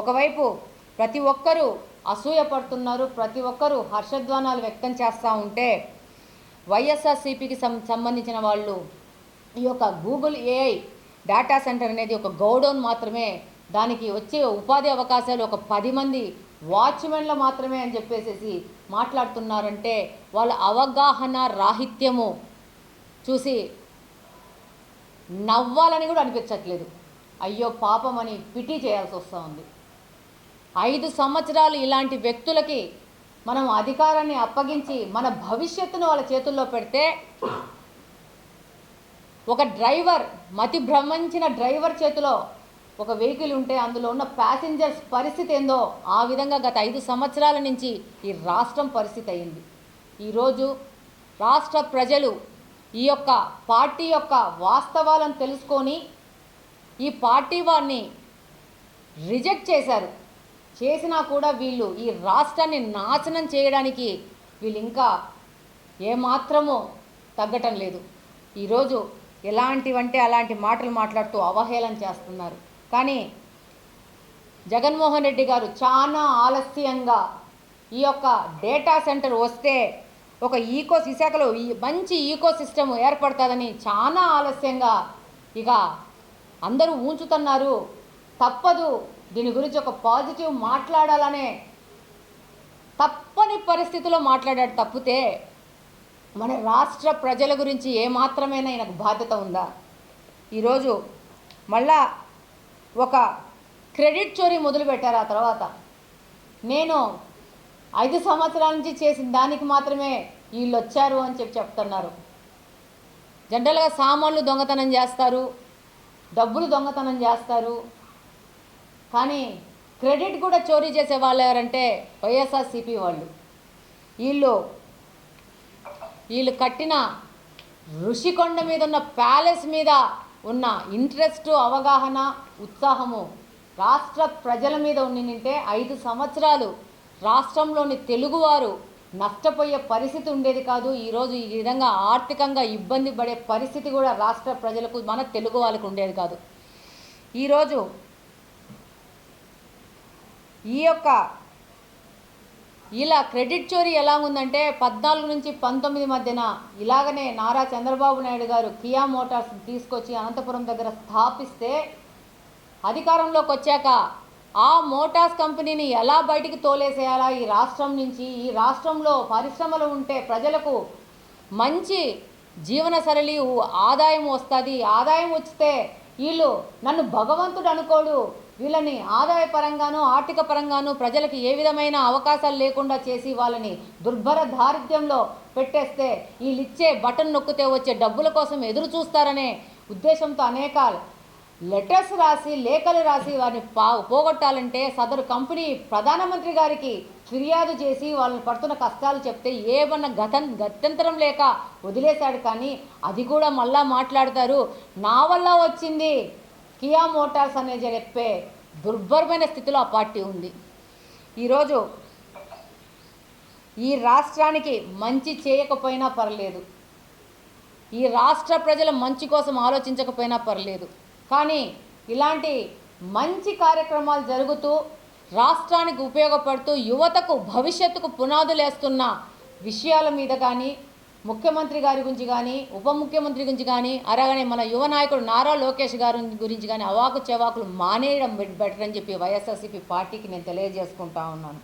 ఒకవైపు ప్రతి ఒక్కరూ అసూయ పడుతున్నారు ప్రతి ఒక్కరూ హర్షధ్వానాలు వ్యక్తం చేస్తూ ఉంటే వైఎస్ఆర్సీపీకి సంబంధించిన వాళ్ళు ఈ యొక్క గూగుల్ ఏఐ డేటా సెంటర్ అనేది ఒక గౌడౌన్ మాత్రమే దానికి వచ్చే ఉపాధి అవకాశాలు ఒక పది మంది వాచ్మెన్లు మాత్రమే అని చెప్పేసి మాట్లాడుతున్నారంటే వాళ్ళ అవగాహన రాహిత్యము చూసి నవ్వాలని కూడా అనిపించట్లేదు. అయ్యో పాపం అని పిటి చేయాల్సి వస్తూ ఉంది. ఐదు సంవత్సరాలు ఇలాంటి వ్యక్తులకి మనం అధికారాన్ని అప్పగించి మన భవిష్యత్తును వాళ్ళ చేతుల్లో పెడితే ఒక డ్రైవర్ మతి భ్రమించిన డ్రైవర్ చేతిలో ఒక వెహికల్ ఉంటే అందులో ఉన్న ప్యాసింజర్స్ పరిస్థితి ఏందో ఆ విధంగా గత ఐదు సంవత్సరాల నుంచి ఈ రాష్ట్రం పరిస్థితి అయింది. ఈరోజు రాష్ట్ర ప్రజలు ఈ యొక్క పార్టీ యొక్క వాస్తవాలను తెలుసుకొని ఈ పార్టీ వారిని రిజెక్ట్ చేశారు. చేసినా కూడా వీళ్ళు ఈ రాష్ట్రాన్ని నాశనం చేయడానికి వీళ్ళు ఇంకా ఏమాత్రమూ తగ్గటం లేదు. ఈరోజు ఎలాంటివంటే అలాంటి మాటలు మాట్లాడుతూ అవహేళన చేస్తున్నారు. కానీ జగన్మోహన్ రెడ్డి గారు చాలా ఆలస్యంగా ఈ యొక్క డేటా సెంటర్ వస్తే ఒక ఈకో విశాఖలో ఈ మంచి ఈకో సిస్టమ్ ఏర్పడుతుందని చాలా ఆలస్యంగా ఇక అందరూ ఊంచుతున్నారు. తప్పదు దీని గురించి ఒక పాజిటివ్ మాట్లాడాలనే తప్పని పరిస్థితిలో మాట్లాడాడు. తప్పితే మన రాష్ట్ర ప్రజల గురించి ఏమాత్రమైనా ఈయనకు బాధ్యత ఉందా? ఈరోజు మళ్ళా ఒక క్రెడిట్ చోరీ మొదలుపెట్టారు ఆ తర్వాత. నేను ఐదు సంవత్సరాల నుంచి చేసిన దానికి మాత్రమే వీళ్ళు వచ్చారు అని చెప్పి చెప్తున్నారు. జనరల్గా సామాన్లు దొంగతనం చేస్తారు డబ్బులు దొంగతనం చేస్తారు కానీ క్రెడిట్ కూడా చోరీ చేసే వాళ్ళు ఎవరంటే వైఎస్ఆర్సీపీ వాళ్ళు. వీళ్ళు వీళ్ళు కట్టిన ఋషికొండ మీద ఉన్న ప్యాలెస్ మీద ఉన్న ఇంట్రెస్ట్ అవగాహన ఉత్సాహము రాష్ట్ర ప్రజల మీద ఉండింటే ఐదు సంవత్సరాలు రాష్ట్రంలోని తెలుగువారు నష్టపోయే పరిస్థితి ఉండేది కాదు. ఈరోజు ఈ విధంగా ఆర్థికంగా ఇబ్బంది పడే పరిస్థితి కూడా రాష్ట్ర ప్రజలకు మన తెలుగు వాళ్ళకు ఉండేది కాదు. ఈరోజు ఈ యొక్క ఇలా క్రెడిట్ చోరీ ఎలా ఉందంటే పద్నాలుగు నుంచి పంతొమ్మిది మధ్యన ఇలాగనే నారా చంద్రబాబు నాయుడు గారు కియా మోటార్స్ తీసుకొచ్చి అనంతపురం దగ్గర స్థాపిస్తే అధికారంలోకి వచ్చాక ఆ మోటార్స్ కంపెనీని ఎలా బయటికి తోలేసేయాలా? ఈ రాష్ట్రం నుంచి ఈ రాష్ట్రంలో పరిశ్రమలు ఉంటే ప్రజలకు మంచి జీవన సరళి ఆదాయం వస్తుంది. ఆదాయం వస్తే వీళ్ళు నన్ను భగవంతుడు అనుకోడు. వీళ్ళని ఆదాయపరంగానూ ఆర్థిక పరంగాను ప్రజలకి ఏ విధమైన అవకాశాలు లేకుండా చేసి వాళ్ళని దుర్భర దారిద్ర్యంలో పెట్టేస్తే వీళ్ళిచ్చే బటన్ నొక్కితే వచ్చే డబ్బుల కోసం ఎదురు చూస్తారనే ఉద్దేశంతో అనేక లెటర్స్ రాసి లేఖలు రాసి వారిని పా పోగొట్టాలంటే సదరు కంపెనీ ప్రధానమంత్రి గారికి ఫిర్యాదు చేసి వాళ్ళని పడుతున్న కష్టాలు చెప్తే ఏమన్నా గతం గత్యంతరం లేక వదిలేశాడు కానీ అది కూడా మళ్ళా మాట్లాడతారు. నా వల్ల వచ్చింది. కియా మోటార్స్ అనే చెప్పే దుర్భరమైన స్థితిలో ఆ పార్టీ ఉంది. ఈరోజు ఈ రాష్ట్రానికి మంచి చేయకపోయినా పర్లేదు. ఈ రాష్ట్ర ప్రజల మంచి కోసం ఆలోచించకపోయినా పర్లేదు. కానీ ఇలాంటి మంచి కార్యక్రమాలు జరుగుతూ రాష్ట్రానికి ఉపయోగపడుతూ యువతకు భవిష్యత్తుకు పునాదులేస్తున్న విషయాల మీద కానీ ముఖ్యమంత్రి గారి గురించి కానీ ఉప ముఖ్యమంత్రి గురించి కానీ అలాగనే మన యువ నాయకుడు నారా లోకేష్ గారి గురించి కానీ అవాకు చెవాకులు మానేయడం బెటర్ అని చెప్పి వైఎస్ఆర్సీపీ పార్టీకి నేను తెలియజేసుకుంటా ఉన్నాను.